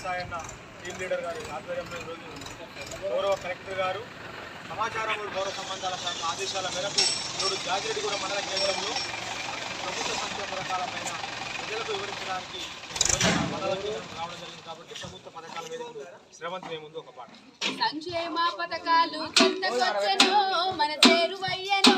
Sayanna team leader గారి ఆధ్వర్యంలో ఈరోజు గౌరవ కలెక్టర్ గారు సమాచారం గౌరవ సంబంధాల శాఖ ఆదేశాల మేరకు ఈరోజు జాగిరెడ్డిగూడ మండల కేంద్రంలో ప్రభుత్వ సంక్షేమ పథకాలపైన ప్రజలకు వివరించడానికి రావడం జరిగింది కాబట్టి ప్రభుత్వ పథకాల మీద ఒక పాట. సంక్షేమ పథకాలు మన చేరువయ్యను.